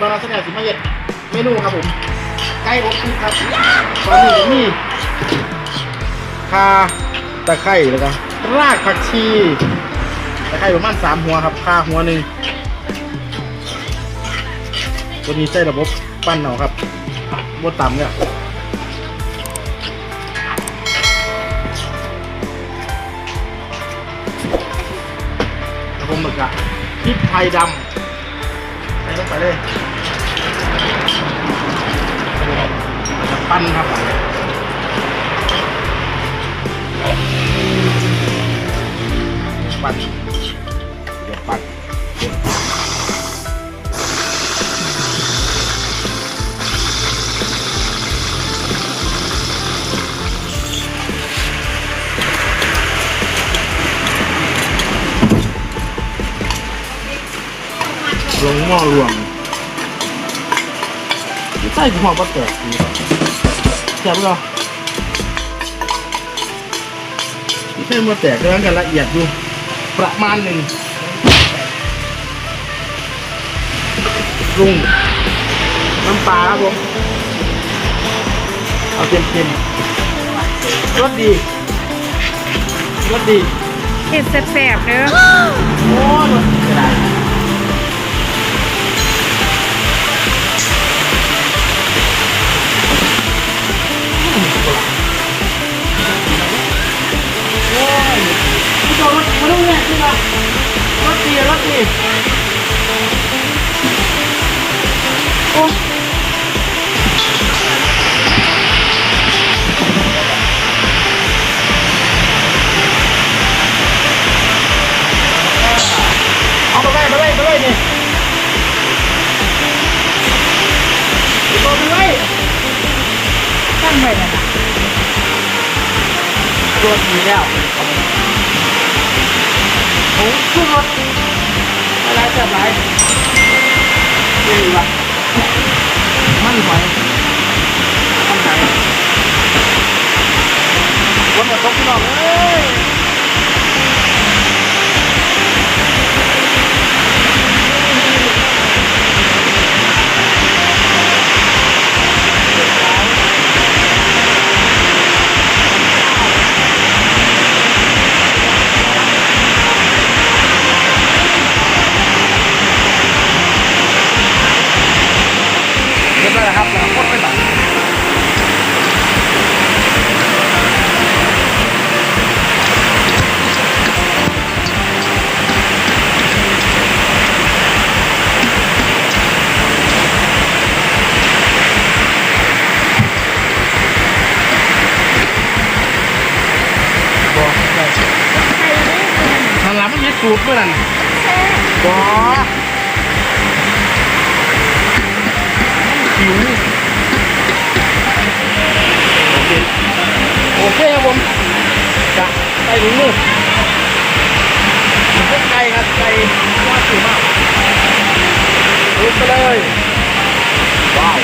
บาราสแนลสิมาเย็ดเมนูครับผม ไก่อบคุกครับตอนนี้มีคาตะไคร้แล้วก็รากผักชีตะไคร้ประมาณสามหัวครับคาหัวหนึ่งตัวนี้ใช้ระบบปั้นเอาครับบดต่ำเนี่ยแล้วผมหมึกอะพริกไทยดำใส่ลงไปเลย ปั้นครับปั้นเดี๋ยวปั้นลงหม้อรวมใส่หัวปลาแตกดีครับ แซ่บก็เส้นมาแตกเรื่องกันละเอียดอยู่ประมาณหนึ่งปรุงน้ำปลาครับผมเอาเค็มๆรสดีรสดีเห็ดแสบๆเด้อโอ้ยรสดี โจรถเนี่ยขึ้นมารถดีรถดีโอ้เอาไปเลยไปเลยไปเลยนี่พี่โจไปเลยตั้งไว้นั่นน่ะรถดีแล้ว ดีวะมันหอยมันไหนวันมาตกพี่น้องเอ้ย เมื่อนั้นบอหิวโอเคโอเคครับผมจะไปถึงมือพวกไก่ครับไก่ว่าสวยมากลุกไปเลยว้าว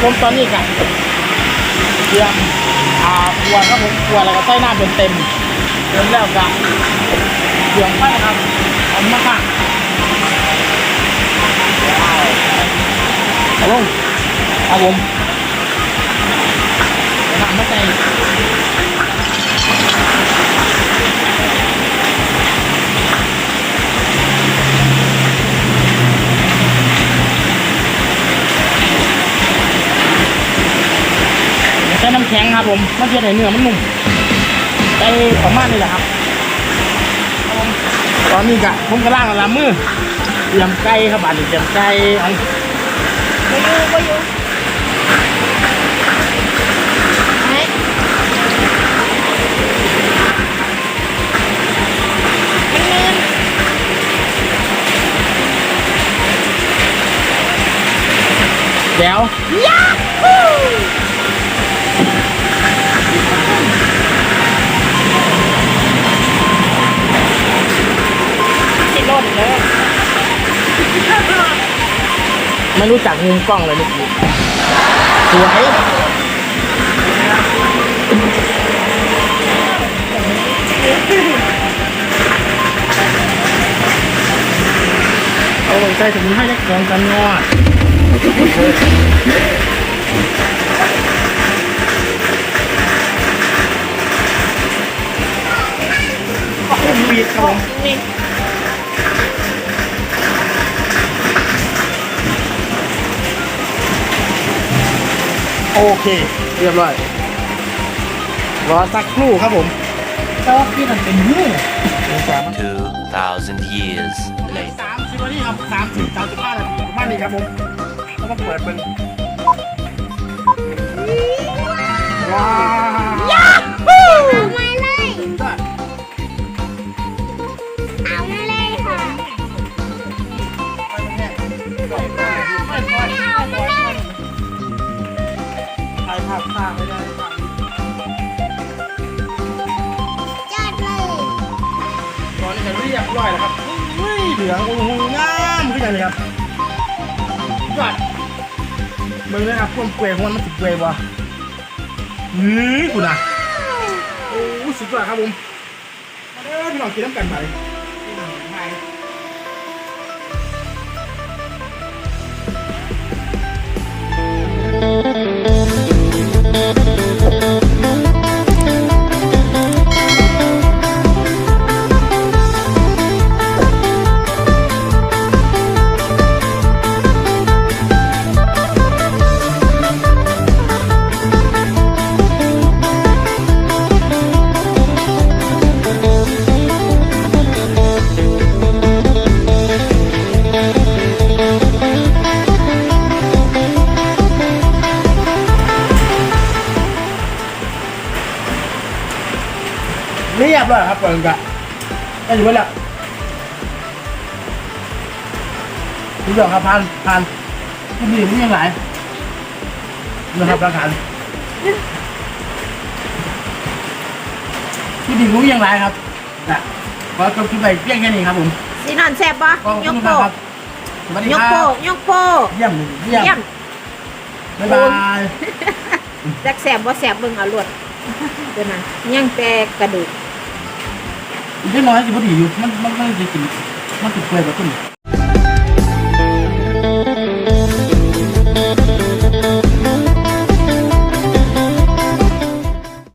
ครับผมตอนนี้กันเตรียมอ่าครัวครับผมครัวแล้วก็ใส่น้ำเต็มเต็มเต็มแล้วกับเสียงไฟครับหอมมากๆว้าว ผมมันจะได้เนื้อมันนุ่มไปประมาณนี้แหละครับ ตอนนี้กะผมก็ล่างละมือเตรียมไก่ครับอันเตรียมไก่เอาไปอยู่ไปอยู่ไหนมันเงินเดี๋ยว ไม่รู้จักมุมกล้องเลยเมื่อกี้สวยเอาใส่ถุงให้ยักษ์ของกันงอดผมบีดครับผม โอเค เรียบร้อย รอสักครู่ครับผมแต่ว่าพี่มันเป็นมือสาม2,000 years later. สามสิบนาทีครับสามสิบสามสิบห้านาทีประมาณนี้ครับผมแล้วก็เปิดเป็นว้าวฮู้เอามาเลยก็เอาายภาพข้างไม่ได้ครับจอดเลยตอนนี้จะเรียบร้อยแล้วครับเฮ้ยเหลืองโอ้โหงามขึ้นอย่างเลยครับยอดมึงนะครับพวกเกวของมันมันติดเกวบ่เฮ้ยคุณอะโอ้สุดยอดครับผมมาเด้อพี่น้องกินน้ำกันไป เรียบร้อยครับเปิดกะได้อยู่แล้วทุกอย่างครับผ่านผ่านที่นี่มันยังไงนะครับราคาที่ดีรู้ยังไงครับนะขอจบคลิปไปเพียงแค่นี้ครับผมสินอนแซ่บปะขอบยคุกณโปครับสวัสดียกคโปรับยกโปเยี่ยมเยี่ยมเยี่ยมบ๊ายบายจักแซ่บบ่แซ่บเบิ่งเอาลวดเดี๋ยวนะยังแต่กระดูก ได้น้อยสิพอดีอยู่ มันมันมันจะกินมันติดเกลือแบบนี้